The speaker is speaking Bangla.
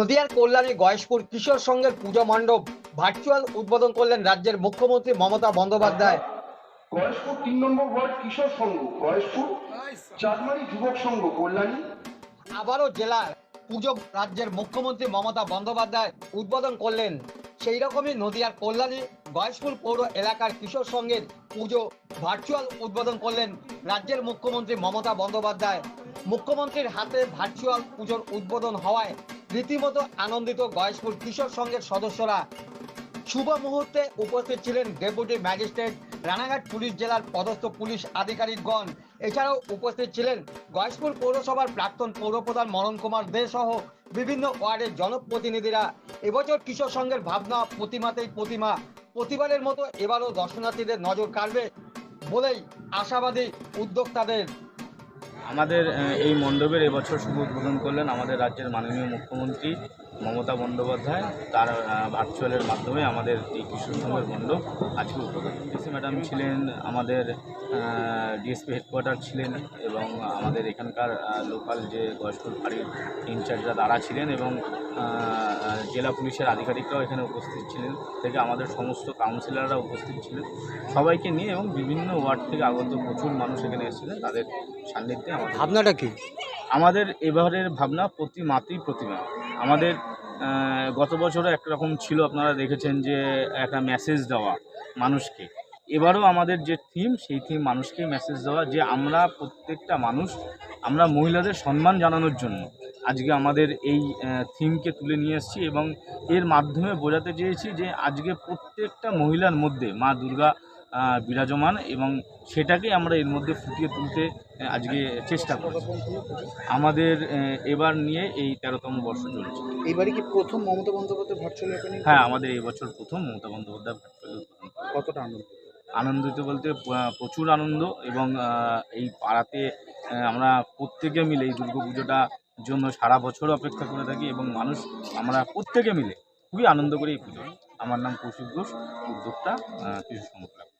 নদিয়ার কল্যাণী গয়েশপুর কিশোর সংঘের পুজো মণ্ডপ ভার্চুয়াল উদ্বোধন করলেন রাজ্যের মুখ্যমন্ত্রী মমতা বন্দ্যোপাধ্যায়। গয়েশপুর তিন নম্বর ওয়ার্ড কিশোর সংঘ গয়েশপুর। চাঁদমারি যুবক সংঘ কল্যাণী। আবারও জেলার পুজো রাজ্যের মুখ্যমন্ত্রী মমতা বন্দ্যোপাধ্যায় উদ্বোধন করলেন। সেই রকমই নদিয়ার কল্যাণী গয়েশপুর পৌর এলাকার কিশোর সংঘের পুজো ভার্চুয়াল উদ্বোধন করলেন রাজ্যের মুখ্যমন্ত্রী মমতা বন্দ্যোপাধ্যায়। মুখ্যমন্ত্রীর হাতে ভার্চুয়াল পুজোর উদ্বোধন হওয়ায় রীতিমতো আনন্দিত গয়েশপুর কিশোর সংঘের সদস্যরা শুভ মুহূর্তে উপস্থিত ছিলেন ডেপুটি ম্যাজিস্ট্রেট, রানাঘাট পুলিশ জেলার পদস্থ পুলিশ আধিকারিকগণ। এছাড়াও উপস্থিত ছিলেন গয়েশপুর পৌরসভার প্রাক্তন পৌরপ্রধান মরণ কুমার দে সহ বিভিন্ন ওয়ার্ডের জনপ্রতিনিধিরা। এবছর কিশোর সংঘের ভাবনা, প্রতিমাতেই প্রতিমা, প্রতিবারের মতো এবারও দর্শনার্থীদের নজর কাড়বে বলেই আশাবাদী উদ্যোক্তাদের। আমাদের এই মণ্ডপের এবছর শুভ উদ্বোধন করলেন আমাদের রাজ্যের মাননীয় মুখ্যমন্ত্রী মমতা বন্দ্যোপাধ্যায়। তার ভার্চুয়ালের মাধ্যমে আমাদের এই কিশোর সংঘের মণ্ডপ আজকে উদ্বোধন ডিসি ম্যাডাম ছিলেন আমাদের ডিএসপি হেডকোয়ার্টার ছিলেন এবং আমাদের এখানকার লোকাল যে বয়স্ক ফাঁড়ির ইনচার্জরা তারা ছিলেন এবং জেলা পুলিশের আধিকারিকরাও এখানে উপস্থিত ছিলেন থেকে আমাদের সমস্ত কাউন্সিলররা উপস্থিত ছিলেন। সবাইকে নিয়ে এবং বিভিন্ন ওয়ার্ড থেকে আগত প্রচুর মানুষ এখানে এসেছিলেন তাদের সান্নিধ্যে আমাদের ভাবনাটা কি? আমাদের এবারের ভাবনা প্রতি মাতৃ প্রতিমা। আমাদের গত বছরও একরকম ছিল আপনারা দেখেছেন যে একটা মেসেজ দেওয়া মানুষকে। এবারও আমাদের যে থিম সেই থিম মানুষকে মেসেজ দেওয়া যে আমরা প্রত্যেকটা মানুষ আমরা মহিলাদের সম্মান জানানোর জন্য আজকে আমাদের এই থিমকে তুলে নিয়ে এসেছি এবং এর মাধ্যমে বোঝাতে চেয়েছি যে আজকে প্রত্যেকটা মহিলার মধ্যে মা দুর্গা বিরাজমান এবং সেটাকে আমরা এর মধ্যে ফুটিয়ে তুলতে আজকে চেষ্টা করছি। আমাদের এবার নিয়ে এই তেরোতম বর্ষ চলছে। এইবারে কি প্রথম মমতা বন্দ্যোপাধ্যায় ভার্চুয়াল ওপেনিং হ্যাঁ আমাদের এই বছর প্রথম মমতা বন্দ্যোপাধ্যায় ভার্চুয়ালি কতটা আনন্দ? আনন্দিত বলতে প্রচুর আনন্দ এবং এই পাড়াতে আমরা প্রত্যেকে মিলে এই দুর্গা পুজোটা জন্য সারা বছর অপেক্ষা করে থাকি এবং মানুষ আমরা প্রত্যেকে মিলে খুবই আনন্দ করে এই পুজো আমার নাম কৌশিক ঘোষ, উদ্যোক্তা কৃষি সংক্রান্ত